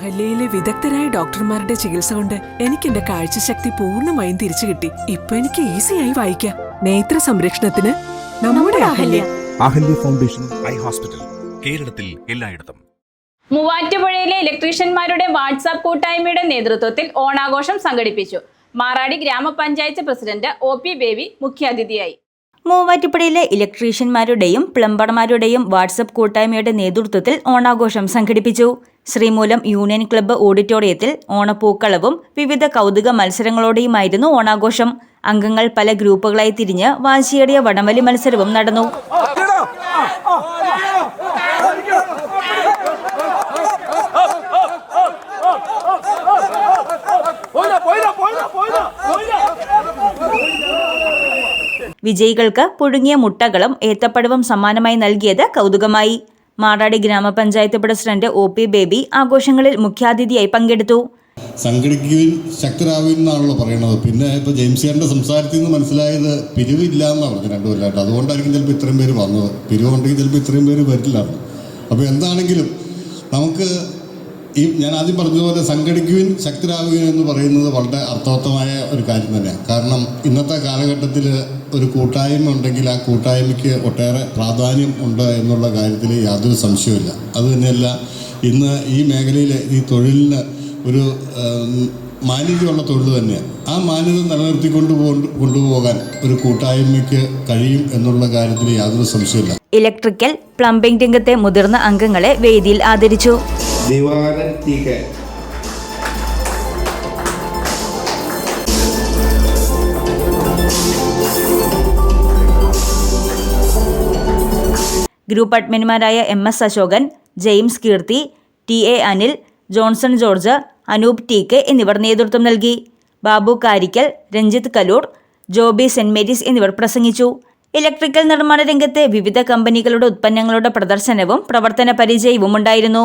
അഹല്യയിലെ വിദഗ്ധരായ ഡോക്ടർമാരുടെ ചികിത്സ കൊണ്ട് എനിക്ക് എന്റെ കാഴ്ചശക്തി പൂർണമായും തിരിച്ചു കിട്ടി. ഇപ്പൊ എനിക്ക് ഈസിയായി വായിക്കാം. നേത്ര സംരക്ഷണത്തിന് നമ്മുടെ Ahalya. Ahalya foundation eye hospital കേരളത്തിൽ എല്ലായിടത്തും. മൂവാറ്റുപുഴയിലെ ഇലക്ട്രീഷ്യന്മാരുടെ വാട്സാപ്പ് കൂട്ടായ്മയുടെ നേതൃത്വത്തിൽ ഓണാഘോഷം സംഘടിപ്പിച്ചു. മാറാടി ഗ്രാമപഞ്ചായത്ത് പ്രസിഡന്റ് ഒ പി ബേബി മുഖ്യാതിഥിയായി. മൂവാറ്റുപുഴയിലെ ഇലക്ട്രീഷ്യന്മാരുടെയും പ്ലംബർമാരുടെയും വാട്സപ്പ് കൂട്ടായ്മയുടെ നേതൃത്വത്തിൽ ഓണാഘോഷം സംഘടിപ്പിച്ചു. ശ്രീമൂലം യൂണിയൻ ക്ലബ്ബ് ഓഡിറ്റോറിയത്തിൽ ഓണപ്പൂക്കളവും വിവിധ കൗതുക മത്സരങ്ങളോടെയുമായിരുന്നു ഓണാഘോഷം. അംഗങ്ങൾ പല ഗ്രൂപ്പുകളായി തിരിഞ്ഞ് വാശിയേറിയ വടംവലി മത്സരവും നടന്നു. വിജയികൾക്ക് പുഴുങ്ങിയ മുട്ടകളും ഏത്തപ്പഴവും സമ്മാനമായി നൽകിയത് കൗതുകമായി. മാറാടി ഗ്രാമപഞ്ചായത്ത് പ്രസിഡന്റ് ഒ പി ബേബി ആഘോഷങ്ങളിൽ മുഖ്യാതിഥിയായി പങ്കെടുത്തു. സംഘടിക്കുകയും ശക്തരാകുകയും എന്നാണല്ലോ പറയുന്നത് പിന്നെ ഇപ്പോൾ ജെയിംസ് ചേട്ടന്റെ സംസാരത്തിൽ നിന്ന് മനസ്സിലായത് പിരിവില്ല എന്നാണ് പറഞ്ഞത് രണ്ടു കൊല്ലമായിട്ട് അതുകൊണ്ടായിരിക്കും ചിലപ്പോൾ ഇത്രയും പേര് വന്നത്. പിരിവുണ്ടെങ്കിൽ ചിലപ്പോൾ ഇത്രയും പേര് വരില്ല. അപ്പോൾ എന്താണെങ്കിലും നമുക്ക് ഈ ഞാൻ ആദ്യം പറഞ്ഞതുപോലെ സംഘടിക്കുകയും ശക്തരാകുകയും എന്ന് പറയുന്നത് വളരെ അർത്ഥവത്തമായ ഒരു കാര്യം തന്നെയാണ് കാരണം ഇന്നത്തെ കാലഘട്ടത്തിൽ ഒരു കൂട്ടായ്മ ഉണ്ടെങ്കിൽ ആ കൂട്ടായ്മയ്ക്ക് ഒട്ടേറെ പ്രാധാന്യം ഉണ്ട് എന്നുള്ള കാര്യത്തിൽ യാതൊരു സംശയവുമില്ല. അതുതന്നെയല്ല ഇന്ന് ഈ മേഖലയിൽ ഈ തൊഴിലിന് ഒരു മാന്യതയുള്ള തൊഴിൽ തന്നെയാണ് ആ മാന്യത നിലനിർത്തിക്കൊണ്ട് കൊണ്ടു കൊണ്ടുപോകാൻ ഒരു കൂട്ടായ്മയ്ക്ക് കഴിയും എന്നുള്ള കാര്യത്തിൽ യാതൊരു സംശയമില്ല ഇലക്ട്രിക്കൽ പ്ലംബിംഗ് രംഗത്തെ മുതിർന്ന അംഗങ്ങളെ വേദിയിൽ ആദരിച്ചു. Divakaran T group അഡ്മിന്മാരായ M S Ashokan James Keerthi T A Anil Johnson George Anoop T K എന്നിവർ നേതൃത്വം നൽകി. ബാബു കാരിക്കൽ രഞ്ജിത്ത് കലൂർ ജോബി സെന്റ് മേരീസ് എന്നിവർ പ്രസംഗിച്ചു. ഇലക്ട്രിക്കൽ നിർമ്മാണ രംഗത്തെ വിവിധ കമ്പനികളുടെ ഉത്പന്നങ്ങളുടെ പ്രദർശനവും പ്രവർത്തന പരിചയവും ഉണ്ടായിരുന്നു